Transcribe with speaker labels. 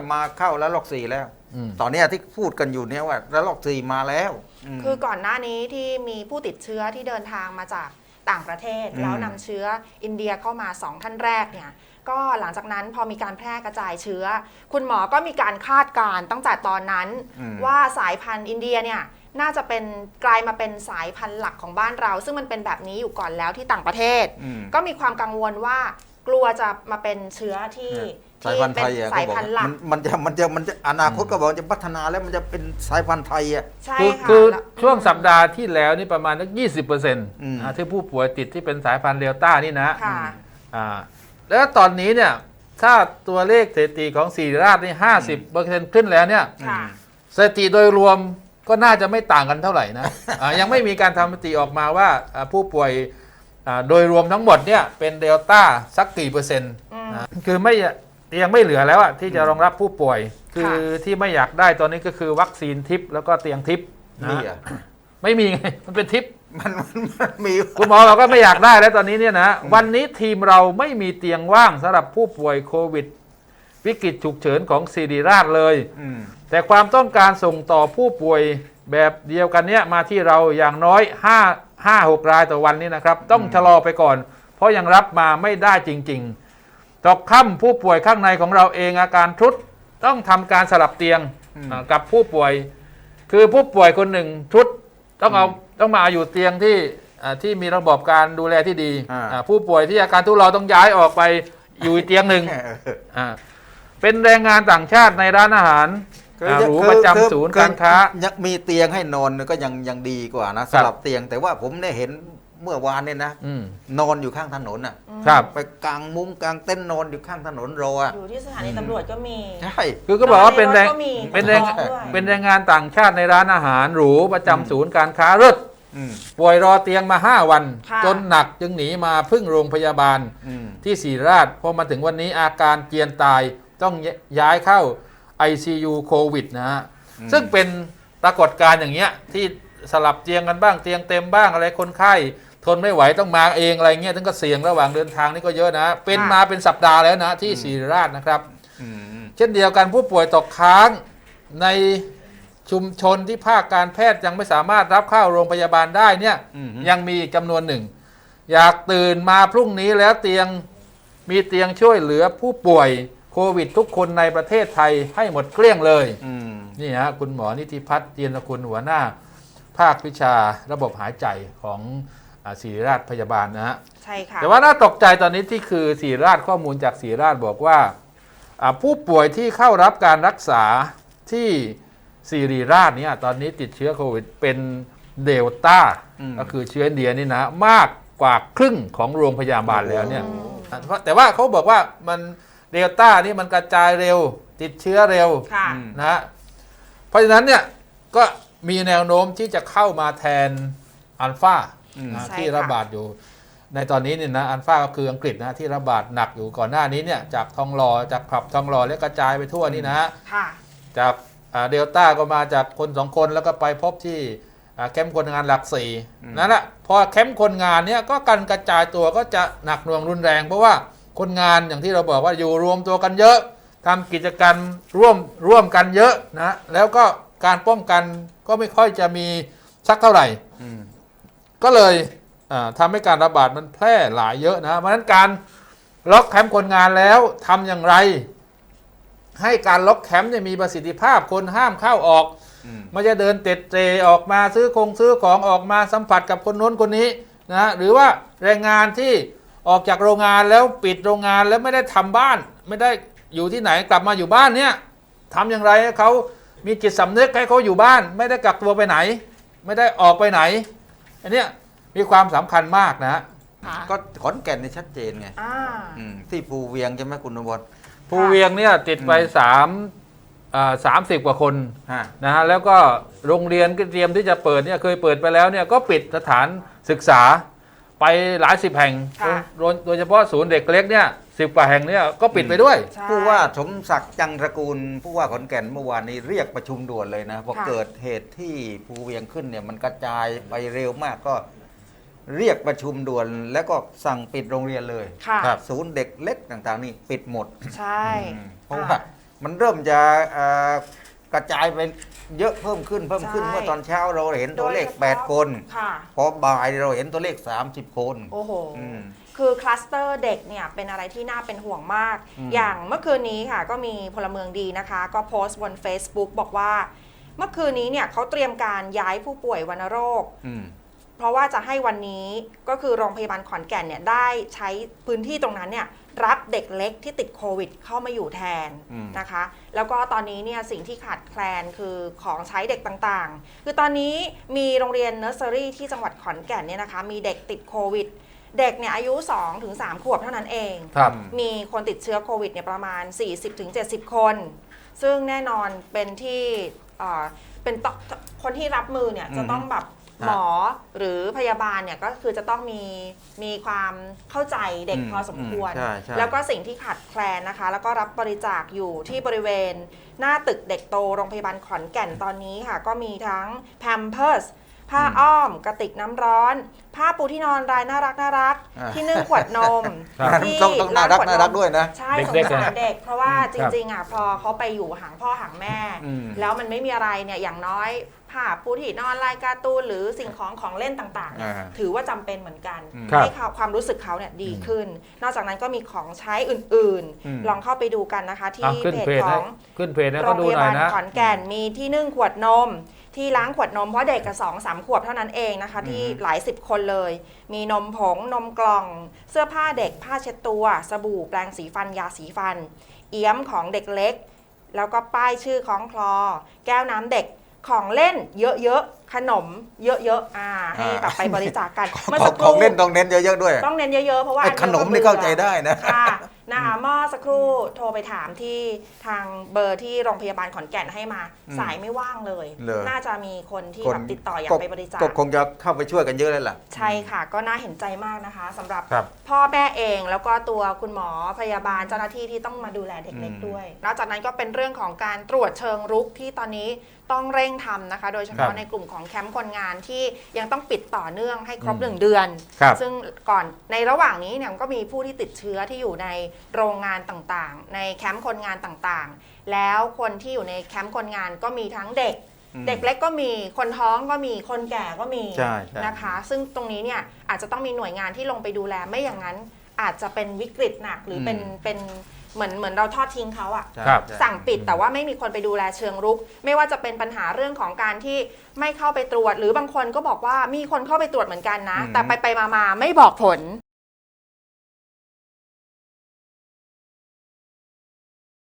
Speaker 1: เนี่ยมาเข้าแล้วลอกสี่แล้ว
Speaker 2: อืม
Speaker 1: ตอนเนี้ยที่พูดกันอยู่เนี่ยว่าแล้วลอกสี่มาแล้วม
Speaker 3: คือก่อนหน้านี้ที่มีผู้ติดเชื้อที่เดินทางมาจากต่างประเทศ
Speaker 1: อืม
Speaker 3: แล้วนำเชื้ออินเดียเข้ามาสองท่านแรกเนี่ยก็หลังจากนั้นพอมีการแพร่กระจายเชื้อ คุณหมอก็มีการคาดการณ์ตั้งแต่ตอนนั้น
Speaker 1: อืม
Speaker 3: ว่าสายพันธุ์อินเดียเนี่ยน่าจะเป็นกลายมาเป็นสายพันธุ์หลักของบ้านเรา ซึ่งมันเป็นแบบนี้อยู่ก่อนแล้วที่ต่างประเทศ
Speaker 1: อืม
Speaker 3: ก็มีความกังวลว่า กลัวจะมาเป็นเชื้อที่
Speaker 1: สาย
Speaker 3: ที่
Speaker 1: พันธุ์
Speaker 3: เป็
Speaker 1: ไท
Speaker 3: น
Speaker 1: ยอะ
Speaker 3: สาย
Speaker 1: เขาบอก
Speaker 3: พันธุ์หลั
Speaker 1: มั
Speaker 3: ก
Speaker 1: นมันจะมันจะมันจะอนาคตก็บอกว่าจะพัฒนาแล้วมันจะเป็นสายพันธุ์ไทยอะ
Speaker 3: ใช่
Speaker 2: คือ
Speaker 3: ค่ะ
Speaker 2: คือ
Speaker 3: แล้ว
Speaker 2: ช่วงสัปดาห์ที่แล้วนี่ประมาณสักยี่สิบเปอร์เซ็นต์
Speaker 1: อืม
Speaker 2: ที่ผู้ป่วยติดที่เป็นสายพันธุ์เดลต้านี่นะ
Speaker 3: ค่ะ
Speaker 2: อ่าแล้วตอนนี้เนี่ยถ้าตัวเลขสถิติของสีราชนี่ห้าสิบเปอร์เซ็นต์ขึ้นแล้วเนี่ย
Speaker 3: ค่ะ
Speaker 2: สถิติโดยรวมก็น่าจะไม่ต่างกันเท่าไหร่นะ อ่ายังไม่มีการทำสถิติออกมาว่าอ่าผู้ป่วยอ่า โดยรวมทั้งหมดเนี่ยเป็นเดลต้าสักกี่เปอร์เซ็นต์
Speaker 3: อืม
Speaker 2: นะคือไม่เตียงไม่เหลือแล้วอะที่จะรองรับผู้ป่วย คือ
Speaker 3: ค่ะ
Speaker 2: ที่ไม่อยากได้ตอนนี้ก็คือวัคซีนทิปแล้วก็เตียงทิปนะ
Speaker 1: นี่อะ
Speaker 2: ไม่มีไงมันเป็นทิป
Speaker 1: มันมันมันมี
Speaker 2: คุณหมอเราก็ไม่อยากได้แล้วตอนนี้เนี่ยนะวันนี้ทีมเราไม่มีเตียงว่างสำหรับผู้ป่วยโควิด วิกฤตฉุกเฉินของศิริราชเลย
Speaker 1: อืม
Speaker 2: แต่ความต้องการส่งต่อผู้ป่วยแบบเดียวกันเนี้ยมาที่เราอย่างน้อย5 5 6 รายต่อวันนี้นะครับ ต้องชะลอไปก่อน เพราะยังรับมาไม่ได้จริง ๆ ตกค่ำผู้ป่วยข้างในของเราเองอาการทรุดต้องทำการสลับเตียง
Speaker 1: อืม
Speaker 2: อ่ากับผู้ป่วย คือผู้ป่วยคนหนึ่งทรุดต้องเอาต้องมาอยู่เตียงที่อ่าที่มีระบบการดูแลที่ดี
Speaker 1: อ่า
Speaker 2: อ่าผู้ป่วยที่อาการทุเลาต้องย้ายออกไปอยู่อีกเตียงหนึ่งอ่าเป็นแรงงานต่างชาติในร้านอาหาร
Speaker 1: คื อ
Speaker 2: อ่า
Speaker 1: คือ
Speaker 2: หรูประจำ
Speaker 1: คือ
Speaker 2: ศูนย์
Speaker 1: คือ
Speaker 2: การค้า
Speaker 1: ยังมีเตียงให้นอนก็ยังยังดีกว่านะ
Speaker 2: ค
Speaker 1: ส
Speaker 2: รับ
Speaker 1: ลับเตียงแต่ว่าผมได้เห็นเมื่อวานเนี่ยนะ
Speaker 2: อืม
Speaker 1: นอนอยู่ข้างถนนอะ
Speaker 2: ครับ
Speaker 1: ไปกางมุ้งกางเต็นท์นอนอยู่ข้างถนนรออะ
Speaker 3: อยู่ที่สถานีตำรวจก็มี
Speaker 1: ใช่
Speaker 2: คือก็บอกว่าเป็นแรง
Speaker 3: ก็มี
Speaker 2: เป็นแรง
Speaker 3: ท้องด้วย
Speaker 2: เป็นแรงงานต่างชาติในร้านอาหารหรูประจำศูนย์การค้ารถ
Speaker 1: อืม
Speaker 2: ป่วยรอเตียงมา 5 วัน
Speaker 3: ค่ะ
Speaker 2: จนหนักจึงหนีมาพึ่งโรงพยาบาล
Speaker 1: อืม
Speaker 2: ที่ศรีราชพอมาถึงวันนี้อาการเจียนตายต้องย้ายเข้า ICU โควิดนะฮะ
Speaker 1: อืม
Speaker 2: ซึ่งเป็นปรากฏการณ์อย่างเงี้ยที่สลับเตียงกันบ้างเตียงเต็มบ้างอะไรคนไข้ทนไม่ไหวต้องมาเองอะไรเงี้ยทั้งก็เสี่ยงระหว่างเดินทางนี่ก็เยอะนะ เป็น
Speaker 3: ค่ะ
Speaker 2: มาเป็นสัปดาห์แล้วนะที่ศรีราชนะครับ
Speaker 1: อืม
Speaker 2: เช่นเดียวกันผู้ป่วยตกค้างในชุมชนที่ภาคการแพทย์ยังไม่สามารถรับเข้าโรงพยาบาลได้เนี่ย
Speaker 1: อืม
Speaker 2: ยังมีอีกจำนวนหนึ่ง อยากตื่นมาพรุ่งนี้แล้วเตียงมีเตียงช่วยเหลือผู้ป่วย โควิดทุกคนในประเทศไทยให้หมดเกลี้ยงเลย
Speaker 1: อืม
Speaker 2: นี่ฮะคุณหมอนิติพัฒน์เจียนคุณหัวหน้า ภาควิชาระบบหายใจของอ่าศิริราชพยาบาลนะฮะ
Speaker 3: ใช่ค่ะ
Speaker 2: แต่ว่าน่าตกใจตอนนี้ที่คือศรีราชข้อมูลจากศรีราชบอกว่าอ่า ผู้ป่วยที่เข้ารับการรักษาที่ศิริราชเนี่ยตอนนี้ติดเชื้อโควิดเป็นเดลต้า
Speaker 1: อืม
Speaker 2: ก็คือเชื้ออินเดียนี่นะ มากกว่าครึ่งของโรงพยาบาลแล้วเนี่ย
Speaker 3: อืม
Speaker 2: อะเพราะแต่ว่าเขาบอกว่ามัน เดลต้านี่มันกระจายเร็ว ติดเชื้อเร็ว
Speaker 3: ค่ะ
Speaker 1: อืม
Speaker 2: นะฮะเพราะฉะนั้นเนี่ยก็มีแนวโน้มที่จะเข้ามาแทนอัลฟา
Speaker 1: อืม
Speaker 2: นะ
Speaker 3: ใช่
Speaker 2: ที่
Speaker 3: ค่ะ
Speaker 2: ระบาดอยู่ ในตอนนี้เนี่ยนะอัลฟาก็คืออังกฤษนะที่ระบาดหนักอยู่ก่อนหน้านี้เนี่ยจากทองหล่อจากผับทองหล่อแล้วกระจายไปทั่วนี่นะฮะ
Speaker 3: ค่ะ
Speaker 2: จากอ่าเดลต้าก็มาจากคนสองคนแล้วก็ไปพบที่อ่าแคมป์คนงานหลักสี่
Speaker 1: อืม
Speaker 2: นั่นแหละพอแคมป์คนงานเนี่ยก็การกระจายตัวก็จะหนักหน่วงรุนแรง เพราะว่า คนงานอย่างที่เราบอกว่าอยู่รวมตัวกันเยอะทำกิจกรรมร่วมร่วมกันเยอะนะแล้วก็การป้องกันก็ไม่ค่อยจะมีสักเท่าไหร่
Speaker 1: อืม
Speaker 2: ก็เลยอ่าทำให้การระบาดมันแพร่หลายเยอะนะเพราะฉะนั้นการล็อกแคมป์คนงานแล้วทำอย่างไร ให้การล็อกแคมป์เนี่ยมีประสิทธิภาพคนห้ามเข้าออก
Speaker 1: อืม
Speaker 2: ไม่จะเดินเต็ดเตรออกมาซื้อคงซื้อของออกมาสัมผัสกับคนโน้นคนนี้นะหรือว่าแรงงานที่ ออกจากโรงงานแล้วปิดโรงงานแล้วไม่ได้ทำบ้าน ไม่ได้อยู่ที่ไหนกลับมาอยู่บ้านเนี่ยทำอย่างไรให้เขามีจิตสำนึกให้เขาอยู่บ้าน ไม่ได้กักตัวไปไหน ไม่ได้ออกไปไหนอันเนี้ยมีความสำคัญมากนะ
Speaker 3: ค่ะ
Speaker 1: ก็ขอนแก่นนี่ชัดเจนไง
Speaker 3: อ่า
Speaker 1: อืมที่ภูเวียงใช่ไหมคุณนวล
Speaker 2: ภูเวียงเนี่ยติดไป
Speaker 1: อืม
Speaker 2: สามสามสิบกว่าคน
Speaker 1: ฮะ
Speaker 2: นะฮะแล้วก็โรงเรียนก็เตรียมที่จะเปิดเนี่ยเคยเปิดไปแล้วเนี่ยก็ปิดสถานศึกษา ไปหลายสิบแห่ง
Speaker 3: ค่ะ
Speaker 2: โดยโดยเฉพาะศูนย์เด็กเล็กเนี่ยสิบกว่าแห่งเนี่ยก็ปิดไปด้วย
Speaker 3: ใช่
Speaker 1: ผู้ว่าสมศักดิ์จังตระกูล ผู้ว่าขอนแก่นเมื่อวานนี้เรียกประชุมด่วนเลยนะพอ
Speaker 3: ค่ะ
Speaker 1: เกิดเหตุที่ภูเวียงขึ้นเนี่ยมันกระจายไปเร็วมากก็เรียกประชุมด่วน แล้วก็สั่งปิดโรงเรียนเลย
Speaker 3: ค่ะ
Speaker 2: ครับ
Speaker 1: ศูนย์เด็กเล็กต่างๆ นี่ปิดหมด
Speaker 3: ใช่
Speaker 1: อืมเพราะว่ามันเริ่มจะเอ่อ กระจายไปเยอะเพิ่มขึ้นเพิ่มขึ้น
Speaker 3: ใช่
Speaker 1: เมื่อตอนเช้าเราเห็นตัวเลข
Speaker 3: โดยเฉพาะ
Speaker 1: 8 คน
Speaker 3: ค่ะ
Speaker 1: พอบ่ายเราเห็นตัวเลข 30 คน
Speaker 3: โอ้โห
Speaker 1: อืม
Speaker 3: คือคลัสเตอร์เด็กเนี่ยเป็นอะไรที่น่าเป็นห่วงมาก
Speaker 1: อืม
Speaker 3: อย่างเมื่อคืนนี้ค่ะ ก็มีพลเมืองดีนะคะ ก็โพสต์บน Facebook บอกว่า เมื่อคืนนี้เนี่ยเขาเตรียมการย้ายผู้ป่วยวัณโรค
Speaker 1: อืม
Speaker 3: เพราะว่าจะให้วันนี้ก็คือโรงพยาบาลขอนแก่นเนี่ยได้ใช้พื้นที่ตรงนั้นเนี่ย รับเด็กเล็กที่ติดโควิดเข้ามาอยู่แทน
Speaker 1: อืม
Speaker 3: นะคะ แล้วก็ตอนนี้เนี่ยสิ่งที่ขาดแคลนคือของใช้เด็กต่างๆ คือตอนนี้มีโรงเรียนเนอร์เซอรี่ที่จังหวัดขอนแก่นเนี่ยนะคะ มีเด็กติดโควิด เด็กเนี่ยอายุ 2-3 ขวบเท่านั้นเอง
Speaker 2: ครับ
Speaker 3: มีคนติดเชื้อโควิดเนี่ยประมาณ 40-70 คน ซึ่งแน่นอนเป็นที่เอ่อเป็นตคนที่รับมือเนี่ยจะต้องแบบ
Speaker 1: ฮะ
Speaker 3: หมอหรือพยาบาลเนี่ยก็คือจะต้องมีมีความเข้าใจเด็ก
Speaker 1: อืม
Speaker 3: พอสมควร
Speaker 1: อืมใช่ใช่
Speaker 3: แล้วก็สิ่งที่ขาดแคลนนะคะ แล้วก็รับบริจาคอยู่ที่บริเวณ หน้าตึกเด็กโตโรงพยาบาลขอนแก่นตอนนี้ค่ะ ก็มีทั้งแพมเพิร์สผ้าอ้อม กระติกน้ำร้อน ผ้าปูที่นอนรายน่ารักน่ารัก
Speaker 1: อ่า
Speaker 3: ที่นึ่งขวดนม
Speaker 2: ครับ
Speaker 3: ที่
Speaker 1: ต้องต้องน่ารัก
Speaker 3: ขวด
Speaker 1: น่ารักด้วยนะ
Speaker 3: ใช่สง
Speaker 2: เด็กๆ
Speaker 3: สาร
Speaker 2: อะ
Speaker 3: เด็ก เพราะว่าจ
Speaker 2: ครับ
Speaker 3: ริงๆอะพอเขาไปอยู่ห่างพ่อห่างแม่
Speaker 1: อืม
Speaker 3: แล้วมันไม่มีอะไรเนี่ยอย่างน้อย ผ้าปูที่นอนลายการ์ตูนหรือสิ่งของของเล่นต่างๆเนี่ย
Speaker 1: อ่า
Speaker 3: ถือว่าจำเป็นเหมือนกัน
Speaker 1: อืม
Speaker 2: ครับ
Speaker 3: ให้เขาความรู้สึกเขาเนี่ยดีขึ้น นอกจากนั้นก็มีของใช้อื่น
Speaker 1: อืม
Speaker 3: ๆ ลองเข้าไปดูกันนะคะ ที่
Speaker 2: อะขึ้น
Speaker 3: เพจ
Speaker 2: เพจ
Speaker 3: ข
Speaker 2: ให้
Speaker 3: อง
Speaker 2: ขึ้นเพจให้
Speaker 3: โร
Speaker 2: เขา
Speaker 3: ง
Speaker 2: ดู
Speaker 3: พยา
Speaker 2: หน่อบา
Speaker 3: ยล
Speaker 2: นะ
Speaker 3: ขอนแก่นมีที่นึ่งขวดนม ที่ล้างขวดนมเพราะเด็กกับสองสามขวบเท่านั้นเองนะคะ ที่หลายสิบคนเลย มีนมผงนมกล่อง เสื้อผ้าเด็กผ้าเช็ดตัว สบู่แปรงสีฟันยาสีฟัน เอี้ยมของเด็กเล็ก แล้วก็ป้ายชื่อของคลอ แก้วน้ำเด็ก ของเล่นเยอะ ขนมเยอะๆอ่าให้แบบไปบริจาคกัน
Speaker 1: ของ
Speaker 3: เมื่อ
Speaker 1: ข
Speaker 3: สั
Speaker 1: อง
Speaker 3: กค
Speaker 1: ของ
Speaker 3: รู่
Speaker 1: เล่นต้องเน้นเยอะๆด้วย
Speaker 3: ต้องเน้นเยอะๆเพราะว่า
Speaker 1: ไอ้
Speaker 3: อั
Speaker 1: ขนมนี่เข้าใจได้นะ
Speaker 3: ค่ะนะคะเมื่อสักครู่โทรไปถามที่ทางเบอร์ที่โรงพยาบาลขอนแก่นให้มา
Speaker 1: อืม
Speaker 3: สายไม่ว่างเลย
Speaker 1: เหรอ
Speaker 3: น่าจะมีคนที่
Speaker 1: คน
Speaker 3: แบบติดต่ออยากไปบริจาค
Speaker 1: ก็คงจะเข้าไปช่วยกันเยอะเลยล่ะ
Speaker 3: ใช่ค่ะก็น่าเห็นใจมากนะคะสำหรับ
Speaker 2: ครับ
Speaker 3: พ่อแม่เองแล้วก็ตัวคุณหมอพยาบาลเจ้าหน้าที่ที่ต้องมาดูแลเด็กเล็ก
Speaker 1: อืม
Speaker 3: ด้วย นอกจากนั้นก็เป็นเรื่องของการตรวจเชิงรุกที่ตอนนี้ต้องเร่งทำนะคะ โดยเฉ
Speaker 2: ครั
Speaker 3: พาะ
Speaker 2: บ
Speaker 3: ในกลุ่มของแคมป์คนงานที่ยังต้องปิดต่อเนื่องให้ครบ
Speaker 2: อืม
Speaker 3: หนึ่งเดือน
Speaker 1: ครับ
Speaker 3: ซึ่งก่อนในระหว่างนี้เนี่ยก็มีผู้ที่ติดเชื้อที่อยู่ในโรงงานต่างๆ ในแคมป์คนงานต่างๆ แล้วคนที่อยู่ในแคมป์คนงานก็มีทั้งเด็ก
Speaker 1: อืม
Speaker 3: เด็กเล็กก็มีคนท้องก็มีคนแก่ก็มี
Speaker 1: ใช่ใช่
Speaker 3: นะคะ ซึ่งตรงนี้เนี่ยอาจจะต้องมีหน่วยงานที่ลงไปดูแลไม่อย่างนั้น อาจจะเป็นวิกฤตหนักหรือเป็น
Speaker 1: อืม
Speaker 3: เป็น เหมือนเหมือนเราทอดทิ้งเขาอะ
Speaker 1: ใช่
Speaker 2: ครับ
Speaker 1: ใช่
Speaker 3: สั่งปิดแต่ว่าไม่มีคนไปดูแลเชิงรุก ไม่ว่าจะเป็นปัญหาเรื่องของการที่ไม่เข้าไปตรวจ หรือบางคนก็บอกว่ามีคนเข้าไปตรวจเหมือนกันนะ
Speaker 1: อืม
Speaker 3: แต่ไปไปมามาไม่บอกผล